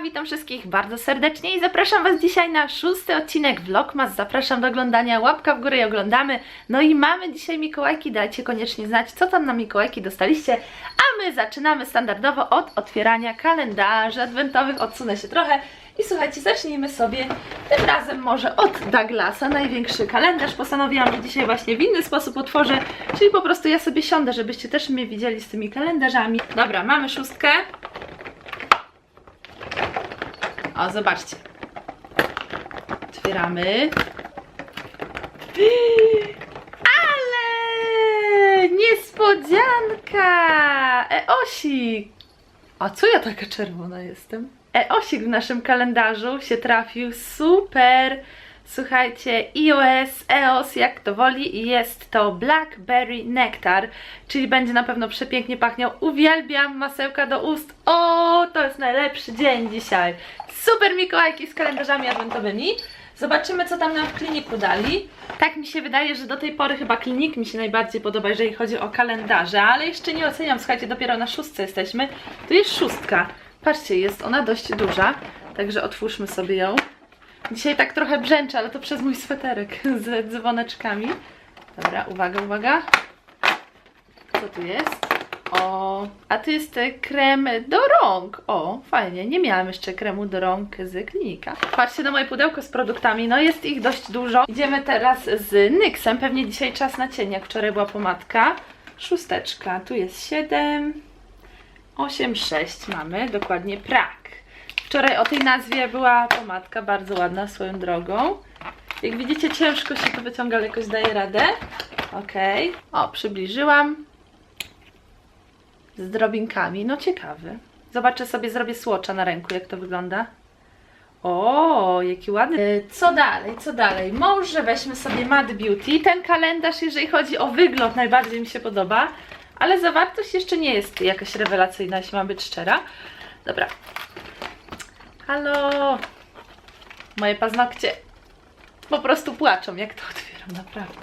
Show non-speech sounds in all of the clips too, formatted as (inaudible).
Witam wszystkich bardzo serdecznie i zapraszam Was dzisiaj na szósty odcinek Vlogmas. Zapraszam do oglądania, łapka w górę i oglądamy. No i mamy dzisiaj Mikołajki, dajcie koniecznie znać, co tam na Mikołajki dostaliście. A my zaczynamy standardowo od otwierania kalendarzy adwentowych. Odsunę się trochę i słuchajcie, zacznijmy sobie tym razem może od Douglasa, największy kalendarz. Postanowiłam, że dzisiaj właśnie w inny sposób otworzę, czyli po prostu ja sobie siądę, żebyście też mnie widzieli z tymi kalendarzami. Dobra, mamy szóstkę. O, zobaczcie. Otwieramy. Ale niespodzianka! Eosik! A co ja taka czerwona jestem? Eosik w naszym kalendarzu się trafił. Super! Słuchajcie, iOS, EOS, jak to woli, jest to Blackberry Nectar, czyli będzie na pewno przepięknie pachniał. Uwielbiam masełka do ust. O, to jest najlepszy dzień dzisiaj. Super Mikołajki z kalendarzami adwentowymi. Zobaczymy, co tam nam w kliniku dali. Tak mi się wydaje, że do tej pory chyba klinik mi się najbardziej podoba, jeżeli chodzi o kalendarze, ale jeszcze nie oceniam. Słuchajcie, dopiero na szóstce jesteśmy. Tu jest szóstka. Patrzcie, jest ona dość duża, także otwórzmy sobie ją. Dzisiaj tak trochę brzęczę, ale to przez mój sweterek z dzwoneczkami. Dobra, uwaga, uwaga. Co tu jest? O, a tu jest e, krem do rąk. O, fajnie. Nie miałam jeszcze kremu do rąk z klinika. Patrzcie na moje pudełko z produktami. No jest ich dość dużo. Idziemy teraz z NYX-em. Pewnie dzisiaj czas na cień, jak wczoraj była pomadka. Szósteczka. Tu jest 7, 8, 6 mamy. Dokładnie prak. Wczoraj o tej nazwie była pomadka, bardzo ładna swoją drogą. Jak widzicie, ciężko się to wyciąga, ale jakoś daje radę. Okej. O, przybliżyłam. Z drobinkami. No ciekawy. Zobaczę sobie, zrobię słocza na ręku, jak to wygląda. O, jaki ładny. E, Co dalej, co dalej? Może weźmy sobie Mad Beauty. Ten kalendarz, jeżeli chodzi o wygląd, najbardziej mi się podoba. Ale zawartość jeszcze nie jest jakaś rewelacyjna, jeśli mam być szczera. Dobra. Halo. Moje paznokcie po prostu płaczą, jak to otwieram, naprawdę.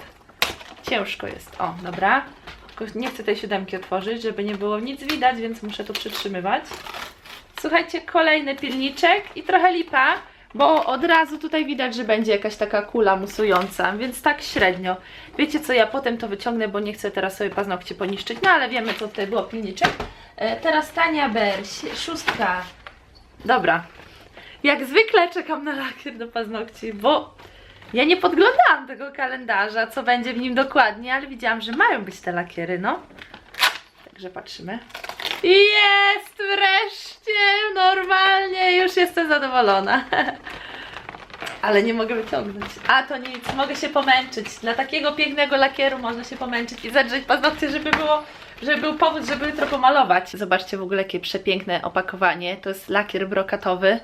Ciężko jest. O, dobra. Tylko nie chcę tej siódemki otworzyć, żeby nie było nic widać, więc muszę to przytrzymywać. Słuchajcie, kolejny pilniczek i trochę lipa, bo od razu tutaj widać, że będzie jakaś taka kula musująca, więc tak średnio. Wiecie co, ja potem to wyciągnę, bo nie chcę teraz sobie paznokcie poniszczyć, no ale wiemy, co tutaj było pilniczek. E, teraz Tania Ber, si- szóstka. Dobra. Jak zwykle czekam na lakier do paznokci, bo ja nie podglądałam tego kalendarza, co będzie w nim dokładnie, ale widziałam, że mają być te lakiery, no. Także patrzymy. Jest wreszcie! Normalnie, już jestem zadowolona. (laughs) Ale nie mogę wyciągnąć. A to nic, mogę się pomęczyć. Dla takiego pięknego lakieru można się pomęczyć i zadrzeć paznokcie, żeby było, żeby był powód, żeby jutro pomalować. Zobaczcie w ogóle jakie przepiękne opakowanie. To jest lakier brokatowy.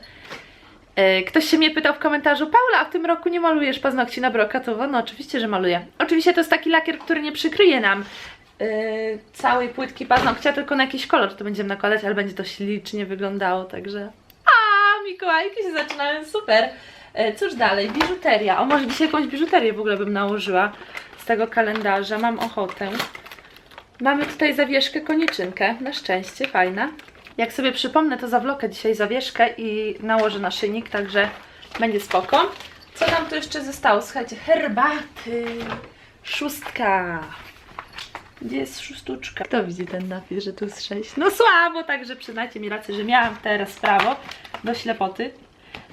E, Ktoś się mnie pytał w komentarzu, Paula, a w tym roku nie malujesz paznokci na brokatowo? No oczywiście, że maluję. Oczywiście to jest taki lakier, który nie przykryje nam e, całej płytki paznokcia, tylko na jakiś kolor to będziemy nakładać, ale będzie to ślicznie wyglądało, także... A, Mikołajki się zaczynają super. E, Cóż dalej? Biżuteria. O, może dzisiaj jakąś biżuterię w ogóle bym nałożyła z tego kalendarza. Mam ochotę. Mamy tutaj zawieszkę koniczynkę. Na szczęście, fajna. Jak sobie przypomnę, to zawlokę dzisiaj zawieszkę i nałożę naszyjnik, także będzie spoko. Co nam tu jeszcze zostało? Słuchajcie, herbaty. Szóstka. Gdzie jest szóstuczka? Kto widzi ten napis, że tu jest sześć? No słabo, także przyznajcie mi rację, że miałam teraz prawo do ślepoty.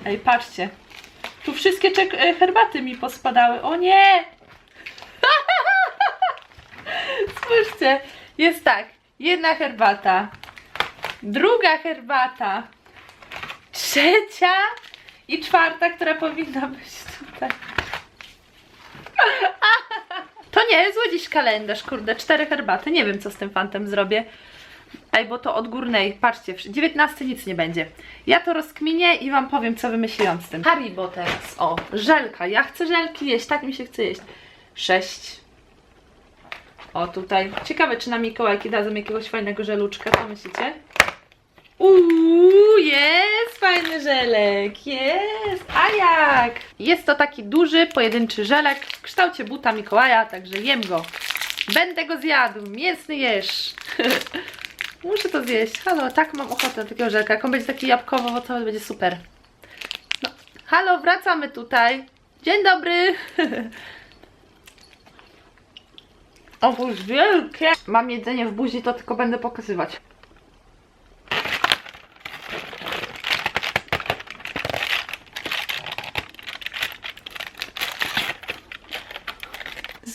Ej, patrzcie. Tu wszystkie e, herbaty mi pospadały. O nie! (laughs) Spójrzcie, jest tak. Jedna herbata, druga herbata, trzecia i czwarta, która powinna być tutaj. (laughs) To nie jest dziś kalendarz, kurde, cztery herbaty. Nie wiem, co z tym fantem zrobię. Ej, bo to od górnej, patrzcie, 19 nic nie będzie. Ja to rozkminię i Wam powiem, co wymyśliłam z tym. Haribo teraz, o, żelka. Ja chcę żelki jeść, tak mi się chce jeść. 6. O, tutaj. Ciekawe, czy na Mikołajki dadzą jakiegoś fajnego żeluczka, co myślicie? Uuu, jest fajny żelek, jest, a jak? Jest to taki duży, pojedynczy żelek w kształcie buta Mikołaja, także jem go. Będę go zjadł, mięsny jesz. (laughs) Muszę to zjeść. Halo, tak mam ochotę na takiego żelka. Jak on będzie taki jabłkowo-owocowy, będzie super. No. Halo, wracamy tutaj. Dzień dobry. (laughs) Owóz wielkie. Mam jedzenie w buzi, to tylko będę pokazywać.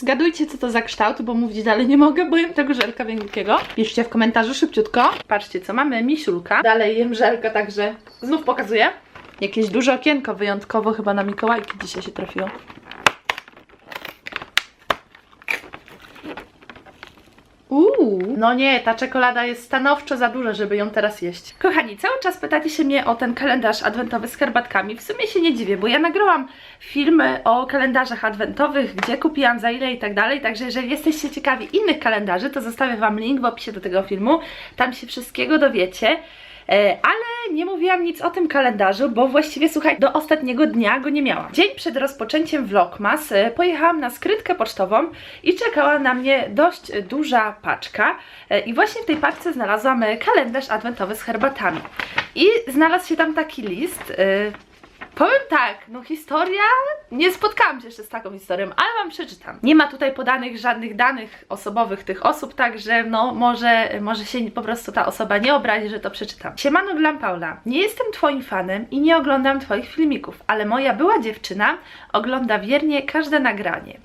Zgadujcie, co to za kształt, bo mówić dalej nie mogę, bo jem tego żelka wielkiego. Piszcie w komentarzu szybciutko. Patrzcie, co mamy. Misiulka. Dalej jem żelka, także znów pokazuję. Jakieś duże okienko, wyjątkowo chyba na Mikołajki dzisiaj się trafiło. Uuu, no nie, ta czekolada jest stanowczo za duża, żeby ją teraz jeść. Kochani, cały czas pytacie się mnie o ten kalendarz adwentowy z herbatkami. W sumie się nie dziwię, bo ja nagrałam filmy o kalendarzach adwentowych, gdzie kupiłam, za ile i tak dalej. Także jeżeli jesteście ciekawi innych kalendarzy, to zostawię Wam link w opisie do tego filmu. Tam się wszystkiego dowiecie. E, Ale nie mówiłam nic o tym kalendarzu, bo właściwie słuchaj, do ostatniego dnia go nie miałam. Dzień przed rozpoczęciem Vlogmas e, pojechałam na skrytkę pocztową i czekała na mnie dość duża paczka. E, I właśnie w tej paczce znalazłam kalendarz adwentowy z herbatami. I znalazł się tam taki list. Powiem tak, no historia, nie spotkałam się jeszcze z taką historią, ale wam przeczytam. Nie ma tutaj podanych żadnych danych osobowych tych osób, także no może, może się po prostu ta osoba nie obrazi, że to przeczytam. Siemano Glam Paula, nie jestem twoim fanem i nie oglądam twoich filmików, ale moja była dziewczyna ogląda wiernie każde nagranie.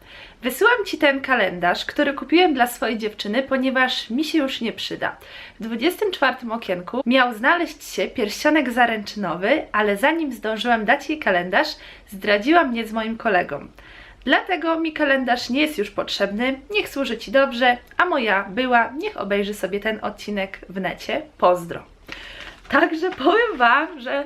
Wysyłam Ci ten kalendarz, który kupiłem dla swojej dziewczyny, ponieważ mi się już nie przyda. W 24 okienku miał znaleźć się pierścionek zaręczynowy, ale zanim zdążyłam dać jej kalendarz, zdradziła mnie z moim kolegą. Dlatego mi kalendarz nie jest już potrzebny, niech służy Ci dobrze, a moja była, niech obejrzy sobie ten odcinek w necie. Pozdro. Także powiem Wam, że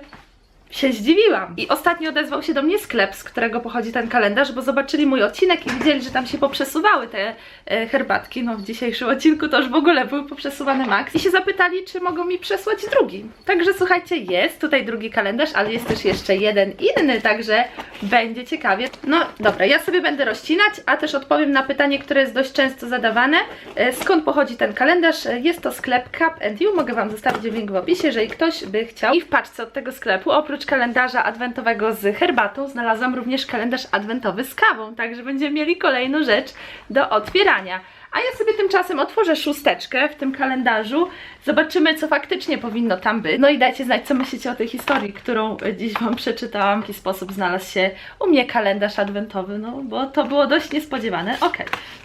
się zdziwiłam. I ostatnio odezwał się do mnie sklep, z którego pochodzi ten kalendarz, bo zobaczyli mój odcinek i widzieli, że tam się poprzesuwały te e, herbatki. No w dzisiejszym odcinku to już w ogóle były poprzesuwane max. I się zapytali, czy mogą mi przesłać drugi. Także słuchajcie, jest tutaj drugi kalendarz, ale jest też jeszcze jeden inny, także będzie ciekawie. No dobra, ja sobie będę rozcinać, a też odpowiem na pytanie, które jest dość często zadawane. E, skąd pochodzi ten kalendarz? E, Jest to sklep Cup and You, mogę Wam zostawić link w opisie, jeżeli ktoś by chciał. I w paczce od tego sklepu, oprócz kalendarza adwentowego z herbatą, znalazłam również kalendarz adwentowy z kawą, także będziemy mieli kolejną rzecz do otwierania. A ja sobie tymczasem otworzę szósteczkę w tym kalendarzu. Zobaczymy, co faktycznie powinno tam być. No i dajcie znać, co myślicie o tej historii, którą dziś Wam przeczytałam. W jaki sposób znalazł się u mnie kalendarz adwentowy, no bo to było dość niespodziewane. Ok,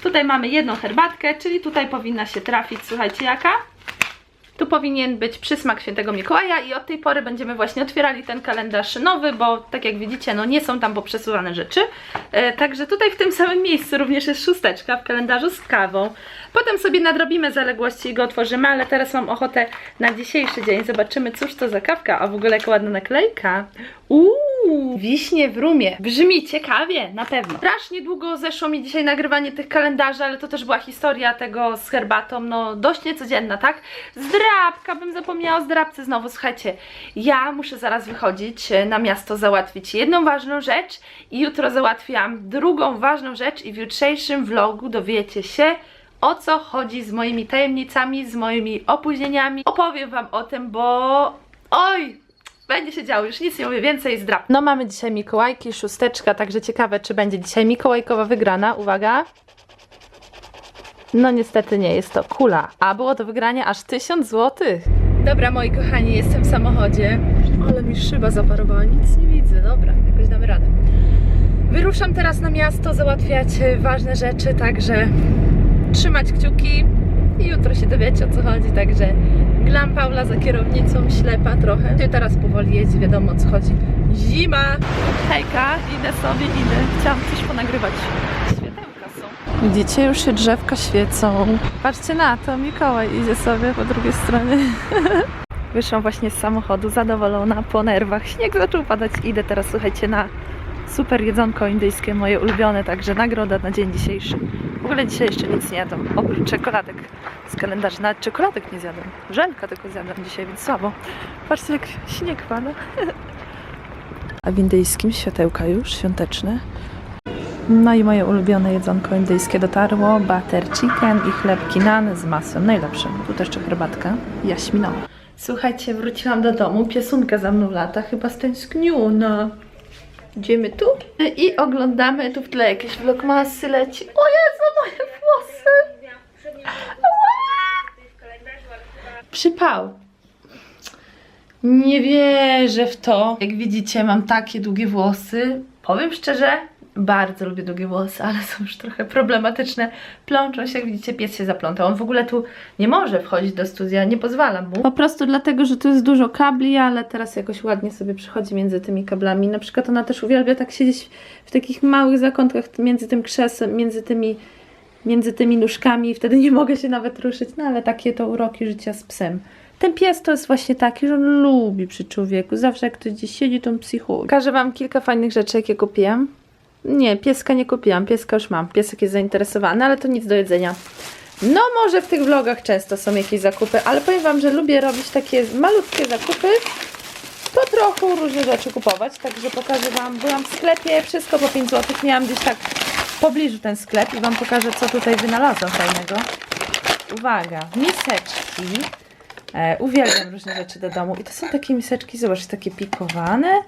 tutaj mamy jedną herbatkę, czyli tutaj powinna się trafić, słuchajcie, jaka? Tu powinien być przysmak świętego Mikołaja i od tej pory będziemy właśnie otwierali ten kalendarz nowy, bo tak jak widzicie, no nie są tam poprzesuwane rzeczy. E, także tutaj w tym samym miejscu również jest szósteczka w kalendarzu z kawą. Potem sobie nadrobimy zaległości i go otworzymy, ale teraz mam ochotę na dzisiejszy dzień. Zobaczymy, cóż to za kawka, a w ogóle jaka ładna naklejka. Uuu, wiśnie w rumie. Brzmi ciekawie, na pewno. Strasznie długo zeszło mi dzisiaj nagrywanie tych kalendarzy, ale to też była historia tego z herbatą, no dość niecodzienna, tak? Zdrabka, bym zapomniała o zdrabce znowu. Słuchajcie, ja muszę zaraz wychodzić e, na miasto, załatwić jedną ważną rzecz i jutro załatwiam drugą ważną rzecz i w jutrzejszym vlogu dowiecie się, o co chodzi z moimi tajemnicami, z moimi opóźnieniami. Opowiem Wam o tym, bo oj, będzie się działo, już nic nie mówię więcej, zdrab. No mamy dzisiaj Mikołajki, szósteczka, także ciekawe, czy będzie dzisiaj Mikołajkowa wygrana. Uwaga. No niestety nie, jest to kula. A było to wygranie aż 1000 zł. Dobra, moi kochani, jestem w samochodzie. Ale mi szyba zaparowała, nic nie widzę. Dobra, jakoś damy radę. Wyruszam teraz na miasto załatwiać ważne rzeczy, także trzymać kciuki i jutro się dowiecie o co chodzi, także glam Paula za kierownicą, ślepa trochę. Ty teraz powoli jedź, wiadomo o co chodzi. Zima! Hejka, idę sobie, idę. Chciałam coś ponagrywać. Światełka są. Widzicie, już się drzewka świecą. Patrzcie na to, Mikołaj idzie sobie po drugiej stronie. (laughs) Wyszłam właśnie z samochodu, zadowolona, po nerwach. Śnieg zaczął padać. Idę teraz, słuchajcie, na super jedzonko indyjskie, moje ulubione, także nagroda na dzień dzisiejszy. Ogóle dzisiaj jeszcze nic nie jadam, oprócz czekoladek z kalendarza. Nawet czekoladek nie zjadam. Żelka tylko zjadam dzisiaj, więc słabo. Patrzcie, jak śnieg pada. (laughs) A w indyjskim światełka już świąteczne. No i moje ulubione jedzonko indyjskie dotarło. Butter chicken i chlebki nan z masłem. Najlepsze. Tu też herbatka jaśminowa. Słuchajcie, wróciłam do domu. Piesunka za mną lata. Chyba stęskniona. Idziemy tu i oglądamy. Tu w tle jakieś vlogmasy leci. O Jezu, moje włosy! Przypał. Nie wierzę w to. Jak widzicie, mam takie długie włosy. Powiem szczerze, bardzo lubię długie włosy, ale są już trochę problematyczne. Plączą się, jak widzicie, pies się zaplątał. On w ogóle tu nie może wchodzić do studia, nie pozwalam mu. Po prostu dlatego, że tu jest dużo kabli, ale teraz jakoś ładnie sobie przychodzi między tymi kablami. Na przykład ona też uwielbia tak siedzieć w takich małych zakątkach między tym krzesłem, między tymi między tymi nóżkami i wtedy nie mogę się nawet ruszyć, no ale takie to uroki życia z psem. Ten pies to jest właśnie taki, że on lubi przy człowieku. Zawsze jak ktoś gdzieś siedzi, to on psychuje. Pokażę Wam kilka fajnych rzeczy, jakie kupiłam. Nie, pieska nie kupiłam, pieska już mam. Piesek jest zainteresowany, ale to nic do jedzenia. No może w tych vlogach często są jakieś zakupy, ale powiem Wam, że lubię robić takie malutkie zakupy, po trochu różne rzeczy kupować, także pokażę Wam, byłam w sklepie, wszystko po 5 zł, miałam gdzieś tak w pobliżu ten sklep i Wam pokażę, co tutaj wynalazłam fajnego. Uwaga, miseczki. E, uwielbiam różne rzeczy do domu i to są takie miseczki, zobacz, takie pikowane,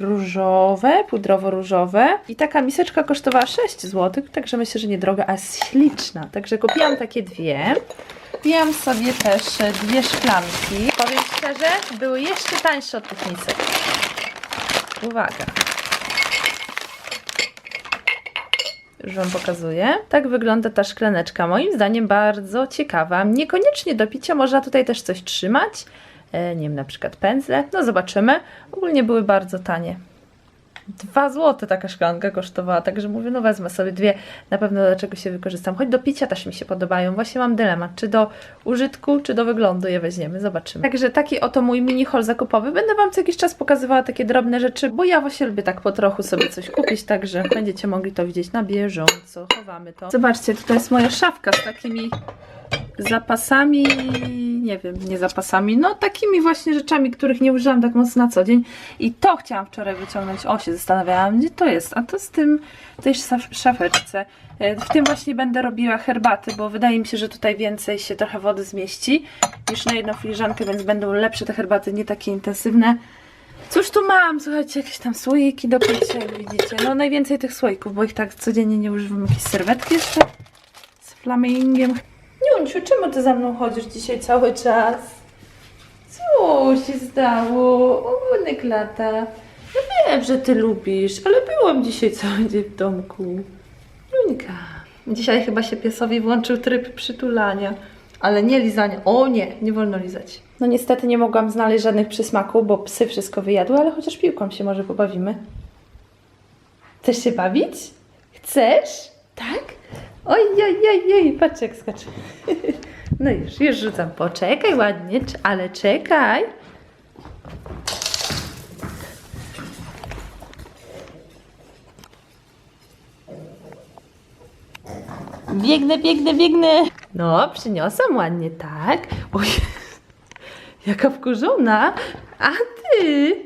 różowe, pudrowo-różowe i taka miseczka kosztowała 6 zł, także myślę, że niedroga, a śliczna, także kupiłam takie dwie. Kupiłam sobie też dwie szklanki. Powiem szczerze, były jeszcze tańsze od tych misek. Uwaga. Już Wam pokazuję. Tak wygląda ta szklaneczka. Moim zdaniem bardzo ciekawa. Niekoniecznie do picia, można tutaj też coś trzymać. E, nie wiem, na przykład pędzle. No zobaczymy. Ogólnie były bardzo tanie. 2 zł taka szklanka kosztowała, także mówię, no wezmę sobie dwie, na pewno do czego się wykorzystam. Choć do picia też mi się podobają. Właśnie mam dylemat, czy do użytku, czy do wyglądu je weźmiemy, zobaczymy. Także taki oto mój mini haul zakupowy. Będę Wam co jakiś czas pokazywała takie drobne rzeczy, bo ja właśnie lubię tak po trochu sobie coś kupić, także będziecie mogli to widzieć na bieżąco. Chowamy to. Zobaczcie, tutaj jest moja szafka z takimi zapasami, nie wiem, nie zapasami, no takimi właśnie rzeczami, których nie używam tak mocno na co dzień. I to chciałam wczoraj wyciągnąć. O, się zastanawiałam, gdzie to jest. A to z tym, tej szaf- szafeczce. E, W tym właśnie będę robiła herbaty, bo wydaje mi się, że tutaj więcej się trochę wody zmieści niż na jedną filiżankę, więc będą lepsze te herbaty, nie takie intensywne. Cóż tu mam? Słuchajcie, jakieś tam słoiki do picia, jak widzicie. No najwięcej tych słoików, bo ich tak codziennie nie używam. Jakieś serwetki jeszcze z flamingiem. Niunciu, czemu ty za mną chodzisz dzisiaj cały czas? Co się stało? Ogonek lata. Ja wiem, że ty lubisz, ale byłam dzisiaj cały dzień w domku. Niuńka. Dzisiaj chyba się piesowi włączył tryb przytulania. Ale nie lizania. O nie, nie wolno lizać. No niestety nie mogłam znaleźć żadnych przysmaków, bo psy wszystko wyjadły, ale chociaż piłką się może pobawimy. Chcesz się bawić? Chcesz? Tak? Oj, oj, oj, oj, patrz jak skacze. (laughs) No już, już rzucam. Poczekaj ładnie, ale czekaj. Biegnę, biegnę, biegnę. No, przyniosłam ładnie, tak. Oj, (laughs) jaka wkurzona. A ty?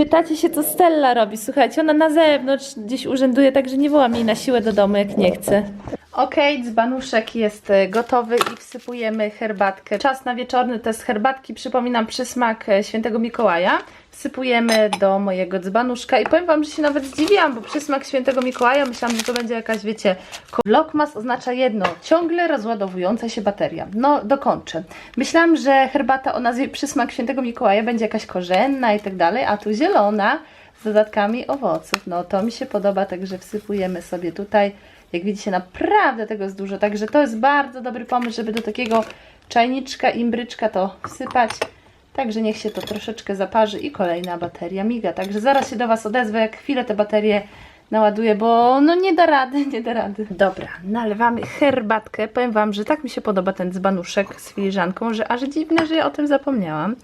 Pytacie się, co Stella robi. Słuchajcie, ona na zewnątrz gdzieś urzęduje, także nie wołam jej na siłę do domu, jak nie chce. Okej, dzbanuszek jest e, gotowy i wsypujemy herbatkę. Czas na wieczorny test herbatki. Przypominam przysmak e, świętego Mikołaja. Wsypujemy do mojego dzbanuszka i powiem Wam, że się nawet zdziwiłam, bo przysmak świętego Mikołaja myślałam, że to będzie jakaś, wiecie, Vlogmas oznacza jedno, ciągle rozładowująca się bateria. No, dokończę. Myślałam, że herbata o nazwie przysmak świętego Mikołaja będzie jakaś korzenna i tak dalej, a tu zielona z dodatkami owoców. No, to mi się podoba, także wsypujemy sobie tutaj. Jak widzicie, naprawdę tego jest dużo, także to jest bardzo dobry pomysł, żeby do takiego czajniczka, imbryczka to wsypać. Także niech się to troszeczkę zaparzy i kolejna bateria miga. Także zaraz się do Was odezwę, jak chwilę te baterie naładuję, bo no nie da rady, (laughs) nie da rady. Dobra, nalewamy herbatkę. Powiem Wam, że tak mi się podoba ten dzbanuszek z filiżanką, że aż dziwne, że ja o tym zapomniałam.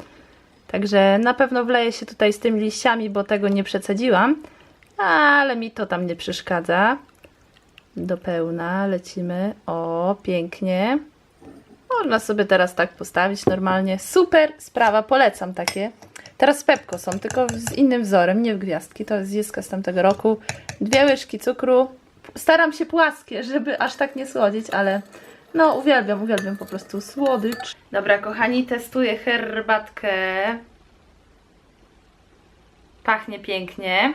Także na pewno wleję się tutaj z tymi liściami, bo tego nie przecedziłam. Ale mi to tam nie przeszkadza. Do pełna lecimy. O, pięknie. Można sobie teraz tak postawić normalnie. Super sprawa, polecam takie. Teraz Pepko są, tylko z innym wzorem, nie w gwiazdki. To jest zjeska z tamtego roku. Dwie łyżki cukru. Staram się płaskie, żeby aż tak nie słodzić, ale no uwielbiam, uwielbiam po prostu słodycz. Dobra, kochani, testuję herbatkę. Pachnie pięknie.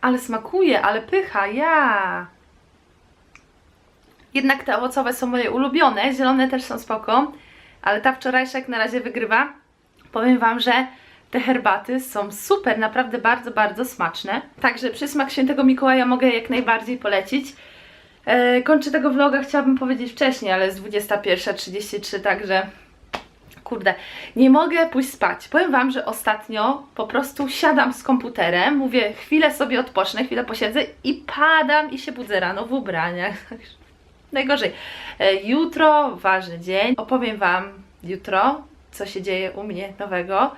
Ale smakuje, ale pycha, ja. Jednak te owocowe są moje ulubione, zielone też są spoko, ale ta wczorajsza jak na razie wygrywa. Powiem Wam, że te herbaty są super, naprawdę bardzo, bardzo smaczne. Także przysmak świętego Mikołaja mogę jak najbardziej polecić. E, kończę tego vloga, chciałabym powiedzieć wcześniej, ale jest 21.33, także kurde, nie mogę pójść spać. Powiem Wam, że ostatnio po prostu siadam z komputerem, mówię chwilę sobie odpocznę, chwilę posiedzę i padam i się budzę rano w ubraniach. (laughs) Najgorzej. E, Jutro ważny dzień. Opowiem Wam jutro, co się dzieje u mnie nowego.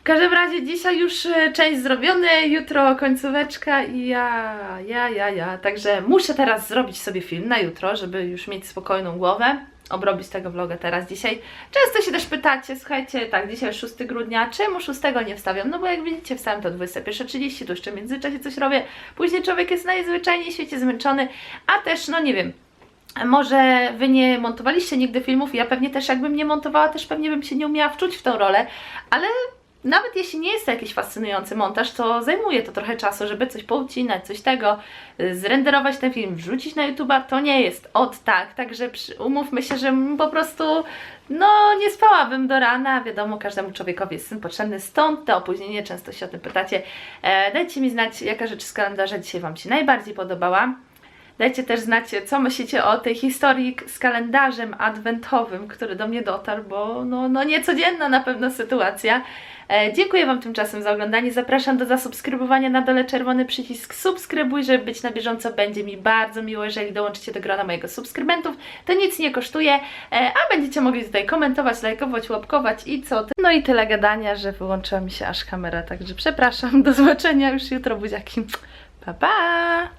W każdym razie dzisiaj już e, część zrobione, jutro końcóweczka i ja, ja, ja, ja. Także muszę teraz zrobić sobie film na jutro, żeby już mieć spokojną głowę. Obrobić tego vloga teraz dzisiaj. Często się też pytacie, słuchajcie, tak, dzisiaj 6 grudnia, czemu 6 nie wstawiam? No bo jak widzicie, wstałem to 21.30, tu jeszcze w międzyczasie coś robię. Później człowiek jest najzwyczajniej w świecie zmęczony, a też, no nie wiem, może Wy nie montowaliście nigdy filmów, ja pewnie też jakbym nie montowała, też pewnie bym się nie umiała wczuć w tą rolę, ale nawet jeśli nie jest to jakiś fascynujący montaż, to zajmuje to trochę czasu, żeby coś poucinać, coś tego, y, zrenderować ten film, wrzucić na YouTube'a, to nie jest od tak, także przy, umówmy się, że po prostu no nie spałabym do rana, wiadomo, każdemu człowiekowi jest syn potrzebny, stąd to opóźnienie, często się o tym pytacie. E, dajcie mi znać, jaka rzecz z kalendarza dzisiaj Wam się najbardziej podobała. Dajcie też znać, co myślicie o tej historii z kalendarzem adwentowym, który do mnie dotarł, bo no, no niecodzienna na pewno sytuacja. E, dziękuję Wam tymczasem za oglądanie. Zapraszam do zasubskrybowania na dole czerwony przycisk subskrybuj, żeby być na bieżąco. Będzie mi bardzo miło, jeżeli dołączycie do grona mojego subskrybentów. To nic nie kosztuje, e, a będziecie mogli tutaj komentować, lajkować, łapkować i co. No i tyle gadania, że wyłączyła mi się aż kamera, także przepraszam. Do zobaczenia już jutro, buziaki. Pa, pa!